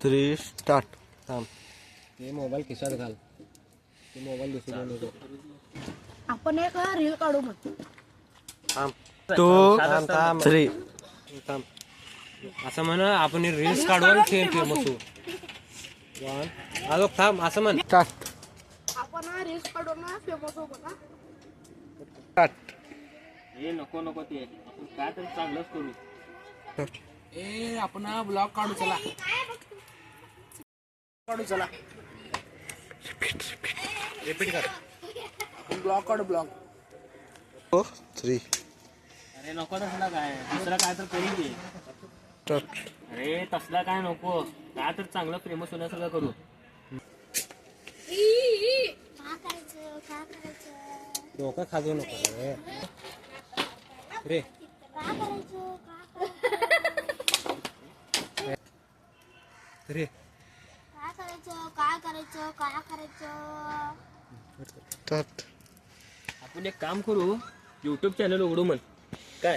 Three start. थांब. ते mobile खिशात घाल. ते मोबाईल दुसरीकडे नको. आपण एक रील काढू मग. थांब. टू थांब थांब. थ्री. थांब. असं म्हण आपण रील्स काढून खेळ फेमस होऊ वन. अगं थांब असं म्हण. स्टार्ट. आपण रील्स काढून फेमस होऊ ना स्टार्ट. हे नको नको ते. आपण काय तरी चांगलंच करू. ए आपण ब्लॉग काढू चला. काढू चला. रिपीट कर. आपण ब्लॉग काढू ब्लॉग टू थ्री अरे नको तसला काय. दुसरा काय तर करू दे अरे तसला काय नको. काय तर चांगलं फेमस होण्यासारखं करू. डोकं खाजू नको रे रे का करायचं का रे. काय करायचं? काय करायचं? काय करायचं? स्टार्ट आपण एक काम करू युट्यूब चॅनल उघडू म्हण. काय?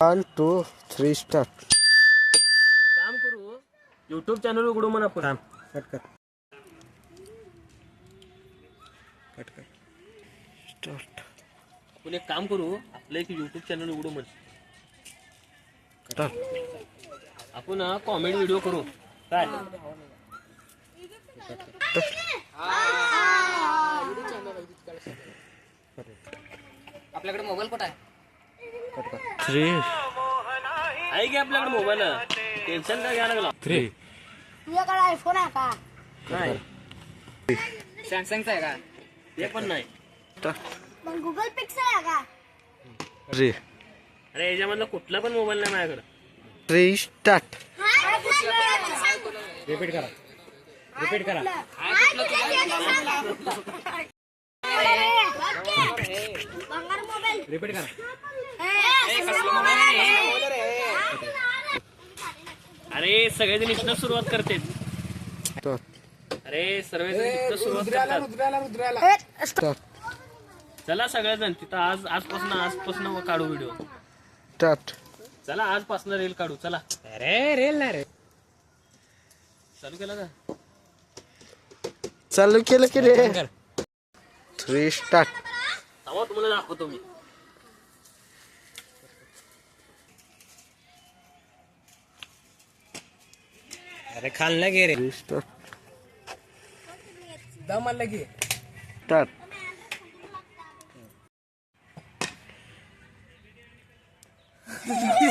वन टू थ्री स्टार्ट काम करू युट्यूब चॅनल उघडू म्हण आपण. थांब कट कर. कट कर. स्टार्ट आपण एक काम करू आपलं एक युट्यूब चॅनल उघडू म्हण. स्टार्ट आपण कॉमेडी व्हिडिओ करू. काय? आपल्याकडे मोबाईल कुठं आहे? थ्री आहे की आपल्याकडे मोबाईल टेन्शन काय घ्यायला लागला? थ्री तुझ्याकडे आयफोन आहे का? नाही. सॅमसंगचा आहे का? ते पण नाही. मग गुगल पिक्सल आहे का? थ्री अरे याच्यामधला कुठला पण मोबाईल नाही माझ्याकडे. थ्री स्टार्ट रिपीट करा. रिपीट करा. बंगार मोबाईल रिपीट करा. अरे सगळेजण इथनं सुरुवात करते अरे सर्वजण इथनं सुरुवात करतात. चला सगळेजण तिथं आज आजपासून आजपासून काढू व्हिडिओ स्टार्ट चला आजपासून रील काढू चला. अरे रेल नाही रे. चालू केला का? चालू केलं की रे. कर. थ्री स्टार्ट तेव्हा तुम्हाला दाखवतो मी. अरे खाल ना गे रे. थ्री स्टार्ट दम आलं की. स्टार्ट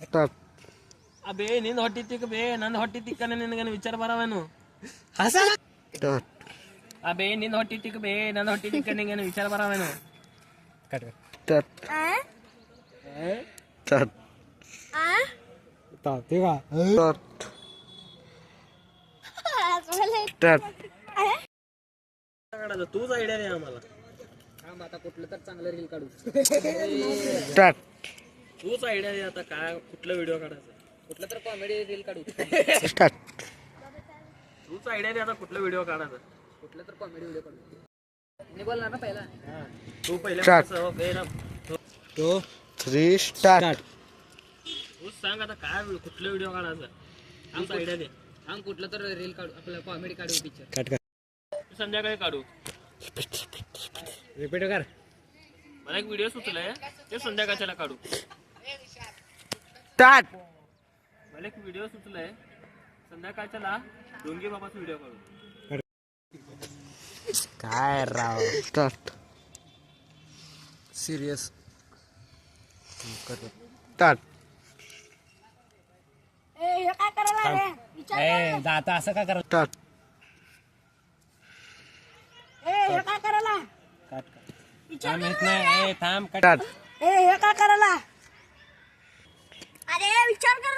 स्टार्ट ಅಬೇ ನಿಂದ ಹೊಟ್ಟಿ ತಿಕ್ಕ ಬೇ ನಂದು ಹೊಟ್ಟಿ ತಿಕ್ಕನ ನಿನಗನ ವಿಚಾರ ಬರವೇನು स्टार्ट ಅಬೇ ನಿಂದ ಹೊಟ್ಟಿ ತಿಕ್ಕ ಬೇ ನಂದು ಹೊಟ್ಟಿ ತಿಕ್ಕ ನಿನಗನ ವಿಚಾರ ಬರವೇನು कट कर स्टार्ट स्टार्ट ता- ते का स्टार्ट स्टार्ट काढायचं तूच आयडिया दे आम्हाला थांब आता कुठलं तर चांगलं रील काढू स्टार्ट तूच आयडिया दे आता काय कुठला व्हिडिओ काढायचा? कुठलं तर कॉमेडी रील काढू. स्टार्ट तूच आयडिया दे आता कुठला व्हिडिओ काढायचा? कुठलं तर कॉमेडी व्हिडिओ काढू. मी बोलणार ना पहिला? तू पहिले Start. कसं, हो, ना, टू थ्री स्टार्ट स्टार्ट तूच सांग आता काय कुठला व्हिडिओ काढायचा? तूच आयडिया दे. थांब कुठलं तर रील काढू आपलं कॉमेडी काढू पिक्चर कट कर तू संध्याकाळी काढू. रिपीट कर. मला एक व्हिडिओ सुचलाय ते संध्याकाळच्याला काढू. स्टार्ट. मला एक व्हिडिओ सुचलाय. संध्याकाळच्याला डोंगी बाबाचा व्हिडिओ काढू काय राव? स्टार्ट सिरियस स्टार्ट ए हे काय करायला रे विचार ए दाता असं का करत स्टार्ट ए हे काय करायला? कट कर थांब येत नाही. ए थांब कट ए हे काय करायला? अरे विचार कर